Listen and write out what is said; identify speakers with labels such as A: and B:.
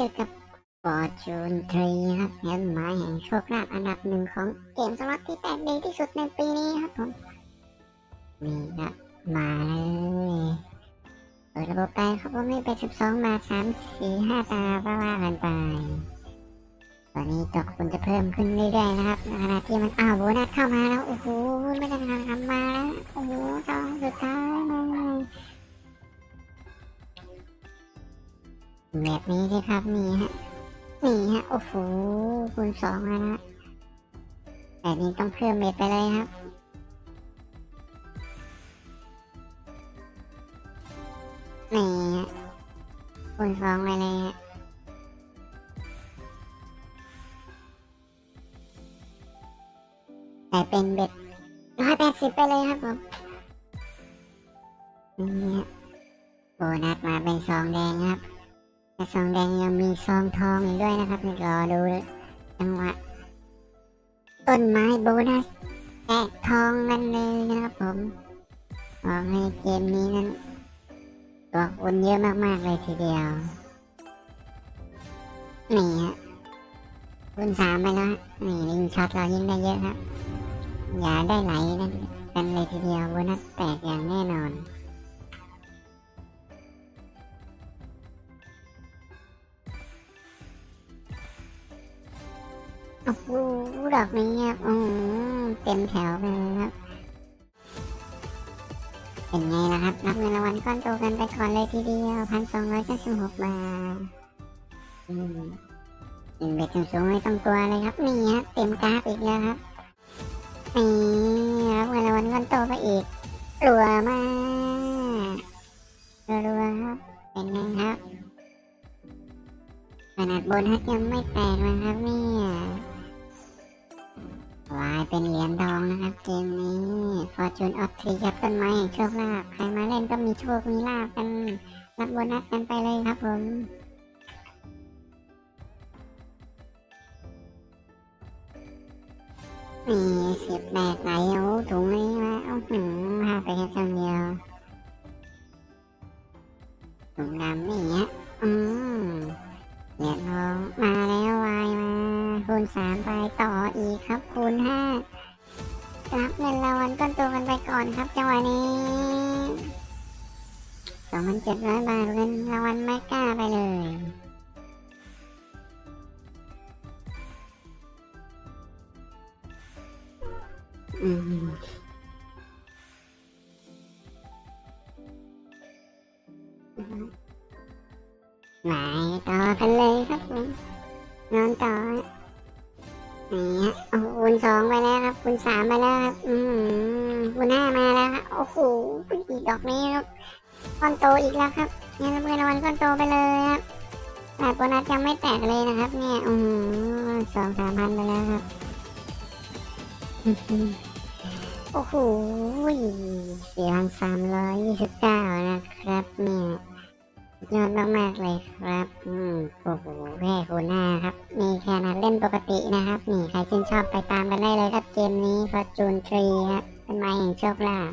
A: จอกับ Fortune 3ครับเงินหมายแห่งโชคลาภอันดับหนึ่งของเกมสล็อตที่แตกดีที่สุดในปีนี้ครับผมนี่ครับมาเลยเปิดระบบไปครับผมนี่เป็นสิบสองบาทสามสี่ห้าตาว่าว่ากันไปตอนนี้ตัวคุณจะเพิ่มขึ้นเรื่อยๆนะครับในขณะที่มันอ้าวโบนัสเข้ามาแล้วโอ้โหไม่ได้ทำทำมาแล้วโอ้โหตอนสุดท้าย แบบนี้สิครับนี่ฮะนี่ฮะ โอ้โหคูณสองแล้วนะแต่นี้ต้องเพิ่มเม็ดไปเลยครับนี่ฮะคูณสองไปเลยฮะแต่เป็นเบ็ดร้อยแปดสิบไปเลยครับผมนี่ฮะโบนัสมาเป็นซองแดงครับ แต่ซองแดงยังมีซองทองอีกด้วยนะครับรอดูจังหวะต้นไม้โบนัสแตกทองกันเลยนะครับผมบอกให้เกมนี้นั้นตัวคนเยอะมากๆเลยทีเดียวนี่ฮะคูณสามไปแล้วนี่ยิงช็อตเรายิงได้เยอะครับ อย่าได้ไหลนั่นกันเลยทีเดียวโบนัสแตกอย่างแน่นอน อ้โหดอกนี้ครับอืมเต็มแถวไปเลยครับ เป็นไงล่ะครับ รับเงินรางวัลก้อนโตกันไปก่อนเลยทีเดียวพันสองร้อยเก้าสิบหกบาท อืมเบ็ดสูงๆไม่ต้องกลัวเลยครับ นี่ครับเต็มกราฟอีกแล้วครับ นี่รับเงินรางวัลก้อนโตไปอีกรัวมากรัวครับ เป็นไงครับขนาดบนัสยังไม่แตกนะครับเนี่ย เป็นเหรียญทองนะครับ เกมนี้ Fortune of Tree ครับต้นไม้โชคลาภใครมาเล่นก็มีโชคมีลาภกัน รับโบนัสกันไปเลยครับผมนี่สียบแบกไหลเอาถุงนี้มาเอาหืมพาไปแค่ครั้งเดียวถุงดำนี่ฮะอืม ณสามไปต่ออีกครับ คูณห้ารับเงินรางวัลก้อนโตกันไปก่อนครับจังหวะนี้สองพันเจ็ดร้อยบาทเงินรางวัลไม่กล้าไปเลยอืมไหนต่อกันเลยครับผมนอนต่อ นี่ฮะโอ้คูณสองไปแล้วครับคูณสามไปแล้วครับอืมคูณห้ามาแล้วครับโอ้โหอีกดอกนี้ครับก้อนโตอีกแล้วครับเนี่ยรับเงินรางวัลก้อนโตไปเลยครับแต่โบนัสยังไม่แตกเลยนะครับ เนี่ยอืมสองสามพันไปแล้วครับโอ้โหสี่พันสามร้อยยี่สิบเก้านะครับเนี่ย ยอดมากๆเลยครับ อืมโอ้โหแค่คูณหน้าครับ นี่แค่นั้นเล่นปกตินะครับ นี่ใครชื่นชอบไปตามกันได้เลยครับเกมนี้ฟอร์จูนทรีครับเป็นไม้แห่งโชคลาภ